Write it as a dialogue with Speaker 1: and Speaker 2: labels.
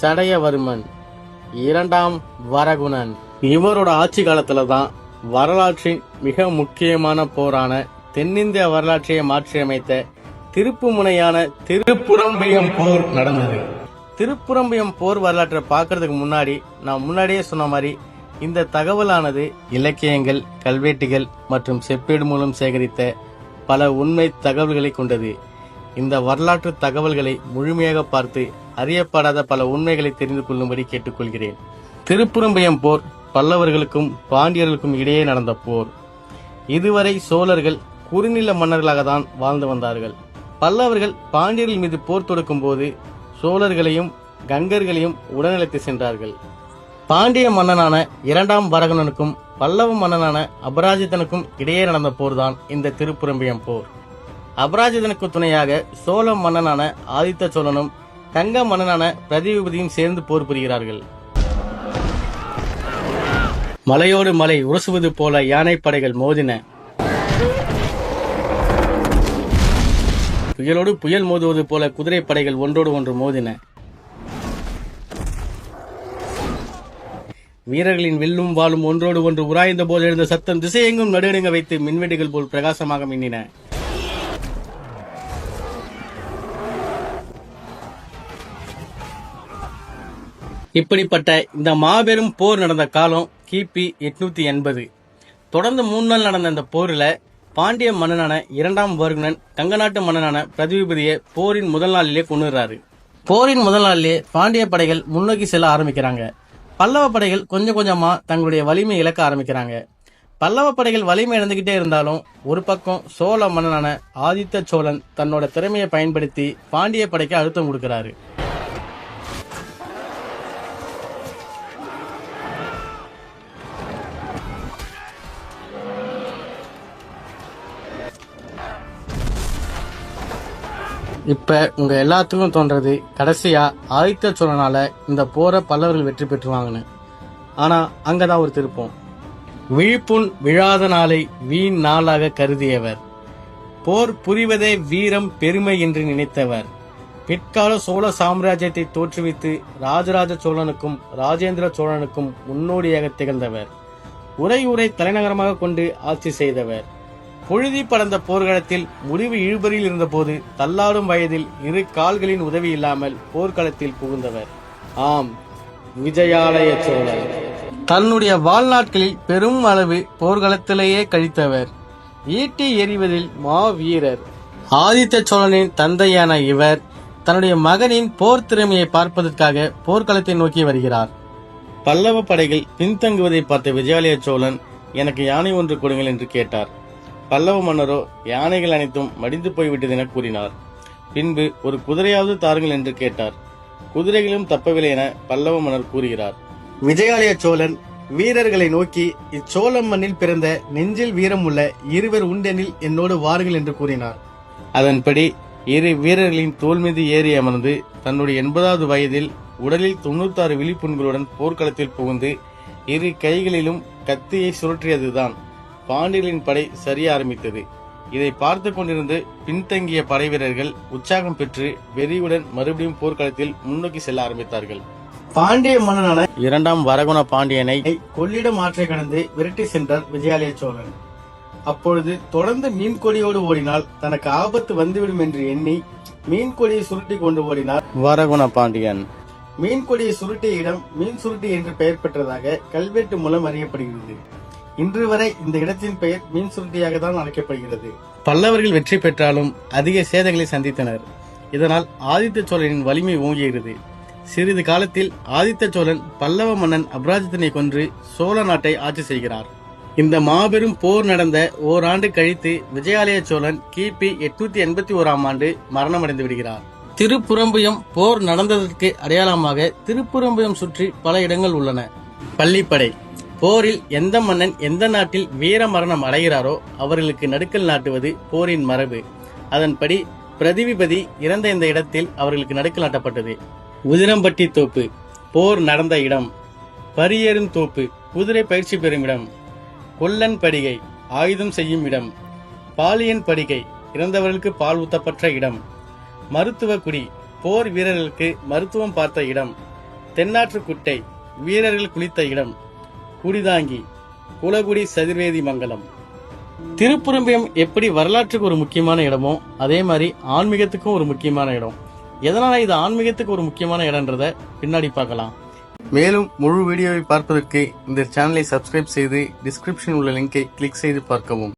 Speaker 1: சடையவர்மன் இரண்டாம் வரகுணன். இவரோட ஆட்சி காலத்துல தான் வரலாற்றின் மிக முக்கியமான போரான தென்னிந்திய வரலாற்றை மாற்றியமைத்த திருப்புமுனையான திருப்புறம்பியம் போர் நடந்தது. திருப்புறம்பியம் போர் வரலாற்றை பார்க்கறதுக்கு முன்னாடி நான் முன்னாடியே சொன்ன மாதிரி இந்த தகவலானது இலக்கியங்கள் கல்வெட்டுகள் மற்றும் செப்பேடு மூலம் சேகரித்த பல உண்மை தகவல்களை கொண்டது. இந்த வரலாற்று தகவல்களை முழுமையாக பார்த்து அறியப்படாத பல உண்மைகளை தெரிந்து கொள்ளும்படி கேட்டுக்கொள்கிறேன். திருப்புறம்பயம் போர் பல்லவர்களுக்கும் பாண்டியர்களுக்கும் இடையே நடந்த போர். இதுவரை சோழர்கள் குறுநில மன்னர்களாக தான் வாழ்ந்து வந்தார்கள். பல்லவர்கள் பாண்டியர்கள் மீது போர் தொடுக்கும் போது சோழர்களையும் கங்கர்களையும் உடனழைத்து சென்றார்கள். பாண்டிய மன்னனான இரண்டாம் வரகுணனுக்கும் பல்லவ மன்னனான அபராஜிதனுக்கும் இடையே நடந்த போர்தான் இந்த திருப்புறம்பியம் போர். அபராஜிதனுக்கு துணையாக சோழ மன்னனான ஆதித்த சோழனும் கங்க மன்னனான பிரதிபதியும் சேர்ந்து போர் புரிகிறார்கள். மலையோடு மலை உரசுவது போல யானைப்படைகள் மோதின. புயலோடு புயல் மோதுவது போல குதிரை படைகள் ஒன்றோடு ஒன்று மோதின. வீரர்களின் வில்லும் வாளும் ஒன்றோடு ஒன்று உராய்ந்த போது எழுந்த சத்தம் திசையெங்கும் நடுநடுங்க வைத்து மின்வெடிகள் போல் பிரகாசமாக மின்னின. இப்படிப்பட்ட இந்த மாபெரும் போர் நடந்த காலம் கிபி எட்நூத்தி எண்பது. தொடர்ந்து மூணு நாள் நடந்த இந்த போரில் பாண்டிய மன்னனான இரண்டாம் வர்குணன் கங்க நாட்டு மன்னனான பிரதிபதியை போரின் முதல் நாளிலே கொண்டுறாரு போரின் முதல் நாளிலே பாண்டிய படைகள் முன்னோக்கி செல்ல ஆரம்பிக்கிறாங்க. பல்லவ படைகள் கொஞ்சம் கொஞ்சமா தங்களுடைய வலிமை இழக்க ஆரம்பிக்கிறாங்க. பல்லவ படைகள் வலிமை இழந்துகிட்டே இருந்தாலும் ஒரு பக்கம் சோழ மன்னனான ஆதித்த சோழன் தன்னோட திறமையை பயன்படுத்தி பாண்டிய படைக்கு அழுத்தம் கொடுக்கிறாரு. இப்ப உங்க எல்லாத்துக்கும் தோன்றது கடைசியா ஆதித்த சோழனால இந்த போரை பல்லவர்கள் வெற்றி பெற்றுவாங்கன்னு. ஆனா அங்கதான் ஒரு திருப்பம். விழிப்புண் விழாத நாளை வீண் நாளாக கருதியவர். போர் புரிவதே வீரம் பெருமை என்று நினைத்தவர். பிற்கால சோழ சாம்ராஜ்யத்தை தோற்றுவித்து ராஜராஜ சோழனுக்கும் ராஜேந்திர சோழனுக்கும் முன்னோடியாக திகழ்ந்தவர். உரை உரை தலைநகரமாக கொண்டு ஆட்சி செய்தவர். புழுதி பறந்த போர்க்களத்தில் முடிவு இழுபறியில் இருந்தபோது தள்ளாடும் வயதில் இரு கால்களின் உதவி இல்லாமல் போர்க்களத்தில் புகுந்தவர். ஆம் விஜயாலய சோழர். தன்னுடைய வாழ்நாட்களில் பெரும் அளவு போர்க்களத்திலேயே கழித்தவர். ஈட்டி எறிவதில் மாவீரர். ஆதித்த சோழனின் தந்தையான இவர் தன்னுடைய மகனின் போர் திறமையை பார்ப்பதற்காக போர்க்களத்தை நோக்கி வருகிறார். பல்லவ படைகள் பின்தங்குவதை பார்த்த விஜயாலய சோழன் எனக்கு யானை ஒன்று கொடுங்கள் என்று கேட்டார். பல்லவ மன்னரோ யானைகள் அனைத்தும் மடிந்து போய்விட்டது என கூறினார். பின்பு ஒரு குதிரையாவது தாருங்கள் என்று கேட்டார். குதிரைகளும் தப்பவில்லை என பல்லவ மன்னர் கூறுகிறார். விஜயாலய சோழன் வீரர்களை நோக்கி இச்சோழ மண்ணில் பிறந்த நெஞ்சில் வீரம் உள்ள இருவர் உண்டெனில் என்னோடு வாருங்கள் என்று கூறினார். அதன்படி இரு வீரர்களின் தோல் மீது ஏறி அமர்ந்து தன்னுடைய எண்பதாவது வயதில் உடலில் தொண்ணூத்தாறு விழிப்புண்களுடன் போர்க்களத்தில் புகுந்து இரு கைகளிலும் கத்தியை சுழற்றியதுதான் பாண்டியர்களின் படை சரிய ஆரம்பித்தது. இதை பார்த்து கொண்டிருந்து பின்தங்கிய படை வீரர்கள் உற்சாகம் பெற்று வெறியுடன் மறுபடியும் போர்க்களத்தில் முன்னோக்கி செல்ல ஆரம்பித்தார்கள். பாண்டிய மன்னனான இரண்டாம் வரகுண பாண்டியனை கொள்ளிடம் ஆற்றை கடந்து விரட்டி சென்றார் விஜயாலய சோழன். அப்பொழுது தொடர்ந்து மீன் கொடியோடு ஓடினால் தனக்கு ஆபத்து வந்துவிடும் என்று எண்ணி மீன் கொடியை சுருட்டி கொண்டு ஓடினார். வரகுண பாண்டியன். மீன் கொடியை சுருட்டிய இடம் மீன் சுருட்டி என்று பெயர் பெற்றதாக கல்வெட்டு மூலம் அறியப்படுகிறது. இன்று வரை இந்த இடத்தின் பெயர் மீன் சுருட்டியாக தான் அழைக்கப்படுகிறது. பல்லவர்கள் வெற்றி பெற்றாலும் அதிக சேதங்களை சந்தித்தனர். இதனால் ஆதித்த சோழனின் வலிமை ஓங்கியது. சிறிது காலத்தில் ஆதித்த சோழன் பல்லவ மன்னன் அபராஜித்தனை கொன்று சோழ நாட்டை ஆட்சி செய்கிறார். இந்த மாபெரும் போர் நடந்த ஓராண்டு கழித்து விஜயாலய சோழன் கிபி எட்நூத்தி எண்பத்தி ஓராம் ஆண்டு மரணமடைந்து விடுகிறார். திருப்புறம்புயம் போர் நடந்ததற்கு அடையாளமாக திருப்புறம்புயம் சுற்றி பல இடங்கள் உள்ளன. பள்ளிப்படை போரில் எந்த மன்னன் எந்த நாட்டில் வீர மரணம் அடைகிறாரோ அவர்களுக்கு நடுக்கல் நாட்டுவது போரின் மரபு. அதன்படி பிரதிவிபதி இறந்த இந்த இடத்தில் அவர்களுக்கு நடுக்கல் நாட்டப்பட்டது. உதிரம்பட்டி தோப்பு போர் நடந்த இடம். பரியேறும் தோப்பு குதிரை பயிற்சி பெறும் இடம். கொல்லன் படிகை ஆயுதம் செய்யும் இடம். பாலியன் படிகை இறந்தவர்களுக்கு பால் ஊத்தப்பட்ட இடம். மருத்துவ குடி போர் வீரர்களுக்கு மருத்துவம் பார்த்த இடம். தென்னாற்றுக்குட்டை வீரர்கள் குளித்த இடம். குடிதாங்கி குலகுடி சதுர்வேதி மங்கலம். திருப்புறம்பியம் எப்படி வரலாற்றுக்கு ஒரு முக்கியமான இடமோ அதே மாதிரி ஆன்மீகத்துக்கும் ஒரு முக்கியமான இடம். எதனால இது ஆன்மீகத்துக்கு ஒரு முக்கியமான இடம்ன்றத பின்னாடி பார்க்கலாம். மேலும் முழு வீடியோவை பார்ப்பதற்கு இந்த சேனலை சப்ஸ்கிரைப் செய்து டிஸ்கிரிப்ஷன் உள்ள லிங்கை கிளிக் செய்து பார்க்கவும்.